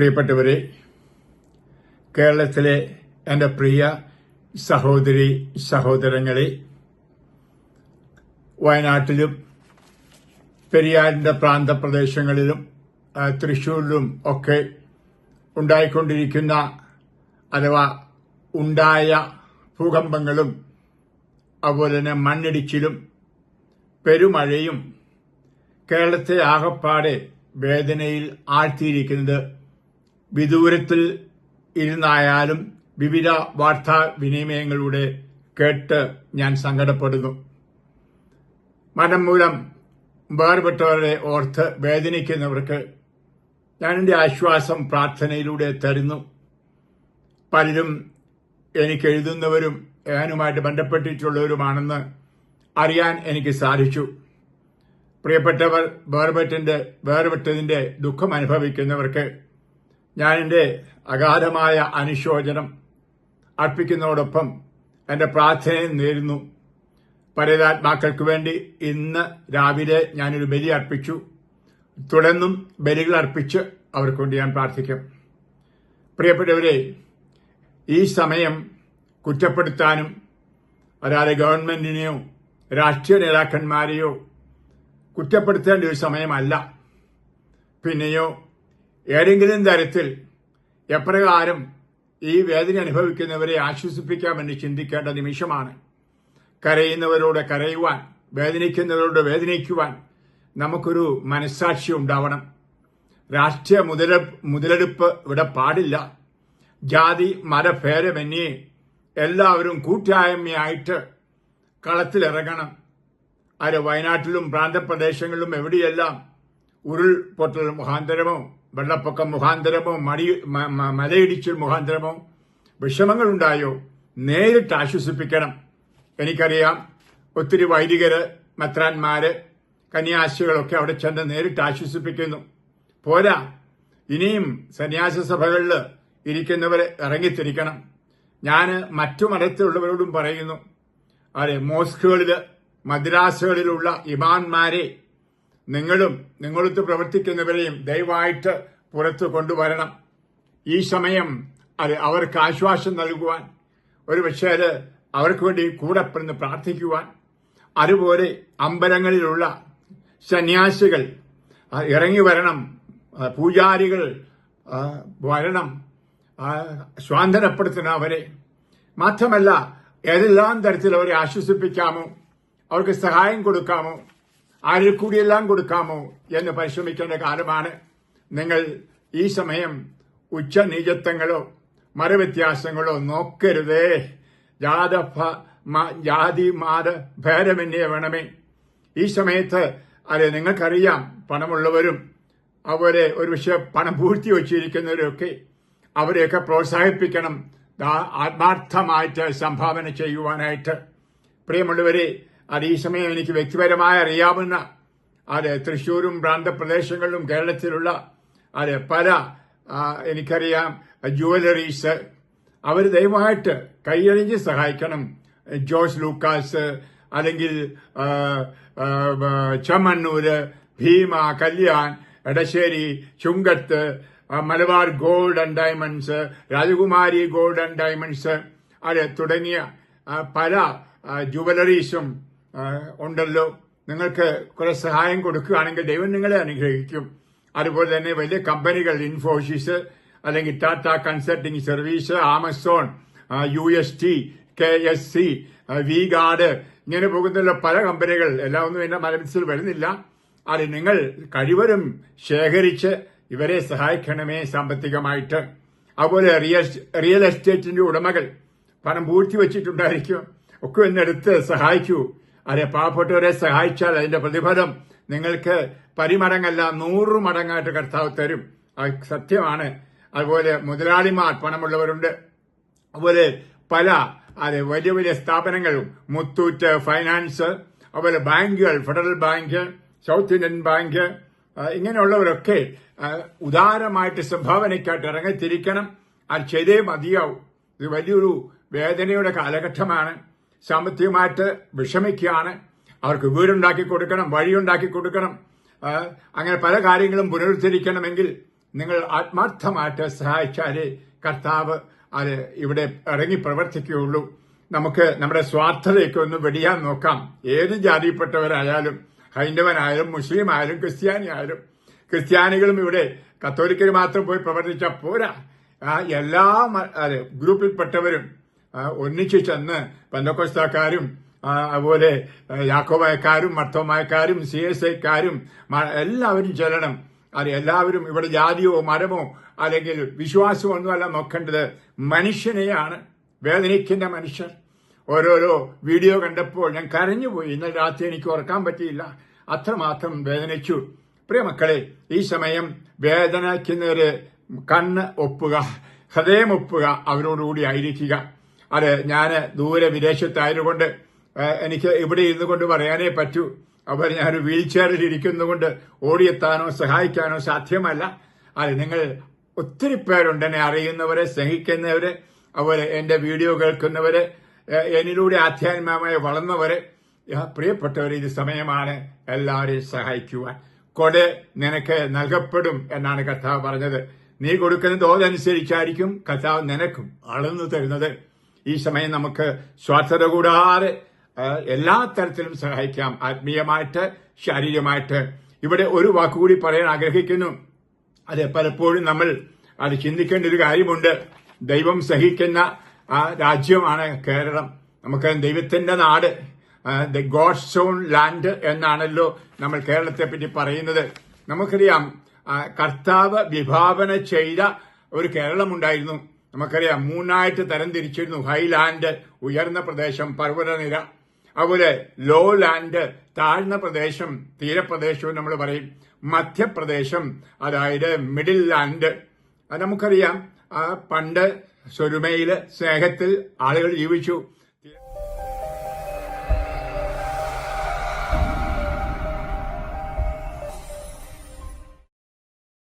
പ്രിയപ്പെട്ടവരെ കേരളത്തിലെ എന്റെ പ്രിയ സഹോദരി സഹോദരങ്ങളെ വയനാട്ടിലും പെരിയാറിന്റെ പ്രാന്തപ്രദേശങ്ങളിലും തൃശ്ശൂരിലും ഒക്കെ ഉണ്ടായിക്കൊണ്ടിരിക്കുന്ന അഥവാ ഉണ്ടായ ഭൂകമ്പങ്ങളും അതുപോലെ തന്നെ മണ്ണിടിച്ചിലും പെരുമഴയും കേരളത്തെ ആകപ്പാടെ വേദനയിൽ ആഴ്ത്തിയിരിക്കുന്നത് വിദൂരത്തിൽ ഇരുന്നായാലും വിവിധ വാർത്താ വിനിമയങ്ങളിലൂടെ കേട്ട് ഞാൻ സങ്കടപ്പെടുന്നു. മരണം മൂലം വേർപെട്ടവരെ ഓർത്ത് വേദനിക്കുന്നവർക്ക് ഞാൻ എന്റെ ആശ്വാസം പ്രാർത്ഥനയിലൂടെ തരുന്നു. പലരും എനിക്ക് എഴുതുന്നവരും ഞാനുമായിട്ട് ബന്ധപ്പെട്ടിട്ടുള്ളവരുമാണെന്ന് അറിയാൻ എനിക്ക് സാധിച്ചു. പ്രിയപ്പെട്ടവർ വേർപെട്ടിന്റെ വേർപെട്ടതിന്റെ ദുഃഖം അനുഭവിക്കുന്നവർക്ക് ഞാൻ എന്റെ അഗാധമായ അനുശോചനം അർപ്പിക്കുന്നതോടൊപ്പം എന്റെ പ്രാർത്ഥനയും നേരുന്നു. പരേതാത്മാക്കൾക്ക് വേണ്ടി ഇന്ന് രാവിലെ ഞാനൊരു ബലി അർപ്പിച്ചു. തുടർന്നും ബലികൾ അർപ്പിച്ച് അവർക്ക് വേണ്ടി ഞാൻ പ്രാർത്ഥിക്കും. പ്രിയപ്പെട്ടവരെ ഈ സമയം കുറ്റപ്പെടുത്താനും അതായത് ഗവൺമെന്റിനെയോ രാഷ്ട്രീയ നേതാക്കന്മാരെയോ കുറ്റപ്പെടുത്തേണ്ട ഒരു സമയമല്ല. പിന്നെയോ ഏതെങ്കിലും തരത്തിൽ എപ്രകാരം ഈ വേദന അനുഭവിക്കുന്നവരെ ആശ്വസിപ്പിക്കാമെന്ന് ചിന്തിക്കേണ്ട നിമിഷമാണ്. കരയുന്നവരോട് കരയുവാൻ വേദനിക്കുന്നവരോട് വേദനിക്കുവാൻ നമുക്കൊരു മനസ്സാക്ഷി ഉണ്ടാവണം. രാഷ്ട്രീയ മുതല മുതലെടുപ്പ് ഇവിടെ പാടില്ല. ജാതി മതഭേദമന്യേ എല്ലാവരും കൂട്ടായ്മയായിട്ട് കളത്തിലിറങ്ങണം. അത് വയനാട്ടിലും പ്രാന്തപ്രദേശങ്ങളിലും എവിടെയെല്ലാം ഉരുൾപൊട്ടൽ മുഖാന്തരമോ വെള്ളപ്പൊക്കം മുഖാന്തരമോ മടി മുഖാന്തരമോ മലയിടിച്ചിൽ ഉണ്ടായോ വിഷമങ്ങളുണ്ടായോ നേരിട്ട് ആശ്വസിപ്പിക്കണം. എനിക്കറിയാം ഒത്തിരി വൈദികര് മെത്രാന്മാര് കന്യാസികളൊക്കെ അവിടെ ചെന്ന് നേരിട്ട് ആശ്വസിപ്പിക്കുന്നു. പോരാ ഇനിയും സന്യാസ സഭകളിൽ ഇരിക്കുന്നവരെ ഇറങ്ങിത്തിരിക്കണം. ഞാൻ മറ്റു മതത്തിലുള്ളവരോടും പറയുന്നു. അതെ മോസ്കുകളിൽ മദ്രാസുകളിലുള്ള ഇമാന്മാരെ നിങ്ങളും നിങ്ങളൊത്ത് പ്രവർത്തിക്കുന്നവരെയും ദയവായിട്ട് പുറത്തു കൊണ്ടുവരണം. ഈ സമയം അത് അവർക്ക് ആശ്വാസം നൽകുവാൻ ഒരു പക്ഷേ അത് അവർക്ക് വേണ്ടി കൂടെ പിറന്ന് പ്രാർത്ഥിക്കുവാൻ. അതുപോലെ അമ്പലങ്ങളിലുള്ള സന്യാസികൾ ഇറങ്ങി വരണം. പൂജാരികൾ വരണം. സ്വാതന്ത്ര്യപ്പെടുത്തണം അവരെ. മാത്രമല്ല ഏതെല്ലാം തരത്തിൽ അവരെ ആശ്വസിപ്പിക്കാമോ അവർക്ക് സഹായം കൊടുക്കാമോ ആരിൽ കൂടിയെല്ലാം കൊടുക്കാമോ എന്ന് പരിശ്രമിക്കേണ്ട കാലമാണ്. നിങ്ങൾ ഈ സമയം ഉച്ചനീചത്വങ്ങളോ മറുവ്യത്യാസങ്ങളോ നോക്കരുതേ. ജാത ജാതി മാത ഭേദമന്യേ വേണമേ. ഈ സമയത്ത് അതെ നിങ്ങൾക്കറിയാം പണമുള്ളവരും അവരെ ഒരു പക്ഷെ പണം പൂഴ്ത്തി വച്ചിരിക്കുന്നവരൊക്കെ അവരെയൊക്കെ പ്രോത്സാഹിപ്പിക്കണം ആത്മാർത്ഥമായിട്ട് സംഭാവന ചെയ്യുവാനായിട്ട്. പ്രിയമുള്ളവരെ അത് ഈ സമയം എനിക്ക് വ്യക്തിപരമായി അറിയാവുന്ന അത് തൃശ്ശൂരും പ്രാന്തപ്രദേശങ്ങളിലും കേരളത്തിലുള്ള അത് പല എനിക്കറിയാം ജുവലറീസ് അവർ ദയവായിട്ട് കൈയഴിഞ്ഞ് സഹായിക്കണം. ജോസ് ലൂക്കാസ് അല്ലെങ്കിൽ Chemmanur Bhima Kalyan Edassery Chungath Malabar gold and diamonds Rajakumari gold and diamonds അത് തുടങ്ങിയ പല ജുവലറീസും ഉണ്ടല്ലോ. നിങ്ങൾക്ക് കുറെ സഹായം കൊടുക്കുകയാണെങ്കിൽ ദൈവം നിങ്ങളെ അനുഗ്രഹിക്കും. അതുപോലെ തന്നെ വലിയ കമ്പനികൾ ഇൻഫോസിസ് അല്ലെങ്കിൽ Tata consulting service Amazon U S T K S C V Guard ഇങ്ങനെ പോകുന്ന പല കമ്പനികൾ. എല്ലാം ഒന്നും എന്റെ മനസ്സിൽ വരുന്നില്ല. അത് നിങ്ങൾ കഴിവരും ശേഖരിച്ച് ഇവരെ സഹായിക്കണമേ സാമ്പത്തികമായിട്ട്. അതുപോലെ റിയൽ റിയൽ എസ്റ്റേറ്റിന്റെ ഉടമകൾ. പണം പൂഴ്ത്തി വെച്ചിട്ടുണ്ടായിരിക്കും. ഒക്കെ ഒന്നെടുത്ത് സഹായിക്കൂ. അതെ പാവപ്പെട്ടവരെ സഹായിച്ചാൽ അതിന്റെ പ്രതിഫലം നിങ്ങൾക്ക് പരിമടങ്ങല്ല നൂറ് മടങ്ങായിട്ട് കർത്താവ് തരും. അത് സത്യമാണ്. അതുപോലെ മുതലാളിമാർ പണമുള്ളവരുണ്ട്. അതുപോലെ പല അതെ വലിയ വലിയ സ്ഥാപനങ്ങളും മുത്തൂറ്റ് ഫൈനാൻസ് അതുപോലെ ബാങ്കുകൾ federal bank south Indian bank ഇങ്ങനെയുള്ളവരൊക്കെ ഉദാരമായിട്ട് സംഭാവനയ്ക്കായിട്ട് ഇറങ്ങിത്തിരിക്കണം. അത് ചെയ്തേ മതിയാവും. ഇത് വലിയൊരു വേദനയുടെ കാലഘട്ടമാണ്. സാമ്പത്തികമായിട്ട് വിഷമിക്കുകയാണ്. അവർക്ക് വീടുണ്ടാക്കി കൊടുക്കണം വഴിയുണ്ടാക്കി കൊടുക്കണം. അങ്ങനെ പല കാര്യങ്ങളും പുനരുദ്ധരിക്കണമെങ്കിൽ നിങ്ങൾ ആത്മാർത്ഥമായിട്ട് സഹായിച്ചാലേ കർത്താവ് അത് ഇവിടെ ഇറങ്ങി പ്രവർത്തിക്കുകയുള്ളൂ. നമുക്ക് നമ്മുടെ സ്വാർത്ഥതയൊക്കെ ഒന്ന് വെടിയാൻ നോക്കാം. ഏത് ജാതിയിൽപ്പെട്ടവരായാലും ഹൈന്ദവനായാലും മുസ്ലിം ആയാലും ക്രിസ്ത്യാനി ആയാലും ക്രിസ്ത്യാനികളും ഇവിടെ കത്തോലിക്കർ മാത്രം പോയി പ്രവർത്തിച്ച പോരാ. എല്ലാ ഗ്രൂപ്പിൽപ്പെട്ടവരും ഒന്നിച്ചു ചെന്ന് പന്തക്കോസ്താക്കാരും അതുപോലെ യാക്കോബായക്കാരും മർത്തോമായക്കാരും സി എസ് ഐക്കാരും എല്ലാവരും ചെല്ലണം. അത് എല്ലാവരും ഇവിടെ ജാതിയോ മരമോ അല്ലെങ്കിൽ വിശ്വാസമോ ഒന്നുമല്ല നോക്കേണ്ടത്. മനുഷ്യനെയാണ് വേദനിക്കുന്ന മനുഷ്യർ ഓരോരോ വീഡിയോ കണ്ടപ്പോൾ ഞാൻ കരഞ്ഞുപോയി. ഇന്നലെ രാത്രി എനിക്ക് ഉറക്കാൻ പറ്റിയില്ല. അത്രമാത്രം വേദനിച്ചു. പ്രിയ മക്കളെ ഈ സമയം വേദനിക്കുന്നവര് കണ്ണ് ഒപ്പുക ഹൃദയം ഒപ്പുക അവരോടുകൂടി ആയിരിക്കുക. അത് ഞാൻ ദൂരെ വിദേശത്തായതുകൊണ്ട് എനിക്ക് ഇവിടെ ഇരുന്നു കൊണ്ട് പറയാനേ പറ്റൂ. അവർ ഞാൻ വീൽ ചെയറിൽ ഇരിക്കുന്നതുകൊണ്ട് ഓടിയെത്താനോ സഹായിക്കാനോ സാധ്യമല്ല. അത് നിങ്ങൾ ഒത്തിരി പേരുണ്ട് എന്നെ അറിയുന്നവരെ സ്നേഹിക്കുന്നവര് അവർ എന്റെ വീഡിയോ കേൾക്കുന്നവര് എന്നിലൂടെ ആധ്യാത്മികമായി വളർന്നവരെ. പ്രിയപ്പെട്ടവർ ഇത് സമയമാണ് എല്ലാവരെയും സഹായിക്കുവാൻ. കൊട് നിനക്ക് നൽകപ്പെടും എന്നാണ് കർത്താവ് പറഞ്ഞത്. നീ കൊടുക്കുന്ന തോതനുസരിച്ചായിരിക്കും കർത്താവ് നിനക്കും അളന്നു തരുന്നത്. ഈ സമയം നമുക്ക് സ്വാർത്ഥത കൂടാതെ എല്ലാ തരത്തിലും സഹായിക്കാം. ആത്മീയമായിട്ട് ശാരീരികമായിട്ട്. ഇവിടെ ഒരു വാക്കുകൂടി പറയാൻ ആഗ്രഹിക്കുന്നു. അത് പലപ്പോഴും നമ്മൾ അത് ചിന്തിക്കേണ്ട ഒരു കാര്യമുണ്ട്. ദൈവം സഹിക്കുന്ന ആ രാജ്യമാണ് കേരളം. നമുക്ക് ദൈവത്തിന്റെ നാട് ദ ഗോഡ് ഓൺ ലാൻഡ് എന്നാണല്ലോ നമ്മൾ കേരളത്തെ പറ്റി പറയുന്നത്. നമുക്കറിയാം കർത്താവ് വിഭാവന ചെയ്ത ഒരു കേരളമുണ്ടായിരുന്നു. നമുക്കറിയാം മൂന്നായിട്ട് തരംതിരിച്ചിരുന്നു. ഹൈലാൻഡ് ഉയർന്ന പ്രദേശം പർവതനിര. അതുപോലെ ലോ ലാൻഡ് താഴ്ന്ന പ്രദേശം തീരപ്രദേശവും നമ്മൾ പറയും. മധ്യപ്രദേശം അതായത് മിഡിൽ ലാൻഡ് നമുക്കറിയാം പണ്ട് സ്വരുമയിൽ സ്നേഹത്തിൽ ആളുകൾ ജീവിച്ചു.